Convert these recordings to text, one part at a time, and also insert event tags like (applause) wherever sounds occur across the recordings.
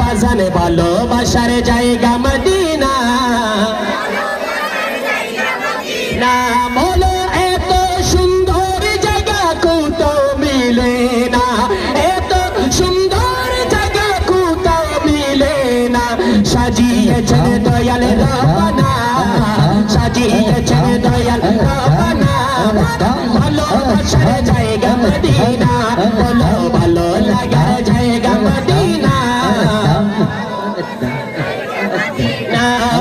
বাজানে ভালোবাসার জায়গা ভালোবাসার জায়গা মদিনা। বলো ভালো লাগার জায়গা মদিনা। (laughs)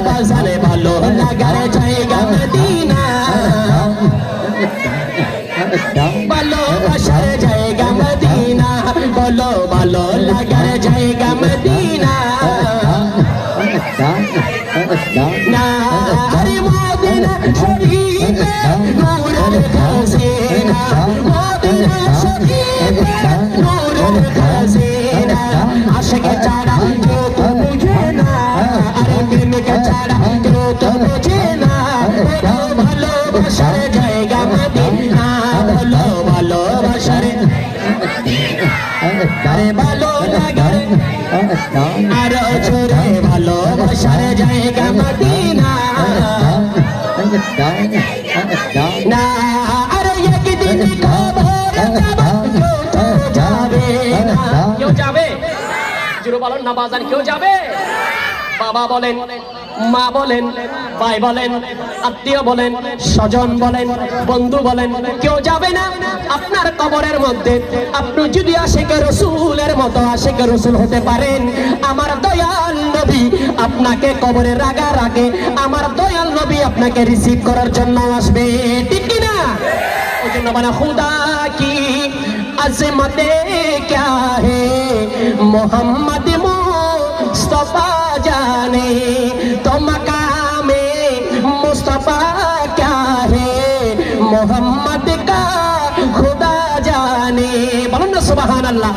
আরে ভালো আরও জোরে ভালোবাসার জায়গা মদিনা। আরে একদিন যাবে। কেউ যাবে? জিরো বলেন না বাজার কেউ যাবে? বাবা বলেন মা বলেন, ভাই বলেন, আত্মীয় বলেন, স্বজন বলেন, বন্ধু বলেন, কেউ যাবে না। আপনার কবরের মধ্যে, আপনি যদি আশেখ রসুলের মতো আশেখ রসুল হতে পারেন, আমার দয়াল নবী আপনাকে কবরে রাগা রাগে আমার দয়াল নবী আপনাকে রিসিভ করার জন্য আসবে। ঠিক কিনা ওই জন্য মানে হুদা কি আজমতে ক্যা হে? মোহাম্মদ মুস্তফা জানে। মোহাম্মদ কা খুদা জানে। বলুন না সুবাহান আল্লাহ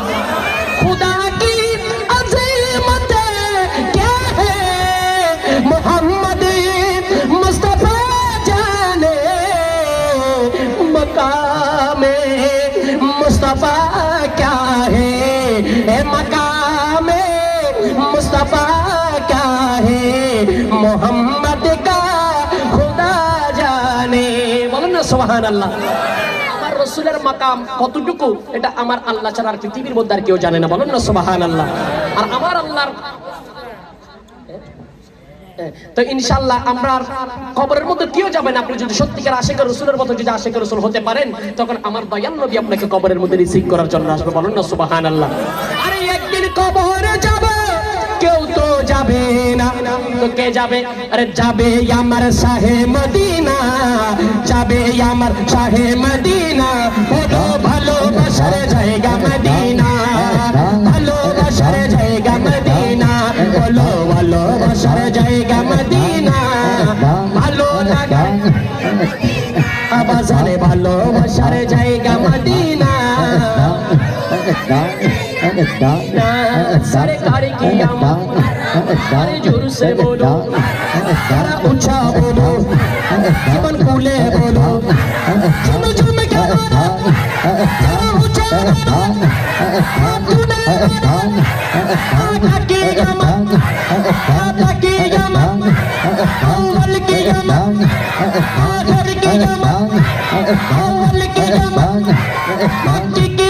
খুদা কি আজিমত কে হে? মোহাম্মদ মুস্তফা জানে। মকামে মুস্তফা না সুবহান আল্লাহ রসুলের মাকাম কতটুকু, এটা আমার আল্লাহ ছাড়া আর পৃথিবীর মধ্যে আর কেউ জানে না। বলুন না সুবহান আল্লাহ আর আমার আল্লাহর তো ইনশাল্লাহ আমরা কবরের মধ্যে কেউ যাবেন আপনি যদি সত্যিকার আশেকের রসুলের মতো যদি আশেকের রসুল হতে পারেন, তখন আমার দয়াল নবী আপনাকে কবরের মধ্যে রিসিভ করার জন্য আসবে। বলুন না সুবাহান আল্লাহ আরে একদিন কবরে যাব কেউ তো যাবে না। তো কে যাবে? আরে যাবে আমার শাহে মদিনা। যাবে আমার শাহে মদিনা। বলো ভালোবাসার জায়গা মদিনা। ভালোবাসার জায়গা মদিনা। বলো ভালোবাসার জায়গা মদিনা। ভালো লাগে। বাজারে ভালোবাসার জায়গা মদিনা। না সরকার কি আমার আরে জোর সে বলো তারা উঁচা বলো জীবন কুলে বলো ঝুম ঝুম কে বলো তারা উঁচা বলো তাকি জামা তাকি জামা আউয়াল কি জামা আখর কি জামা আউয়াল কি জামা মাটি কি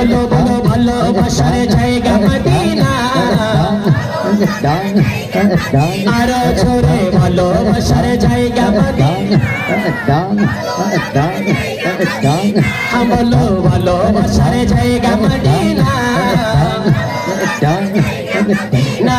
বলো বলো ভালোবাসার জায়গা মদিনা। আরও জোরে ভালোবাসার জায়গা বলো ভালোবাসার জায়গা মদিনা। না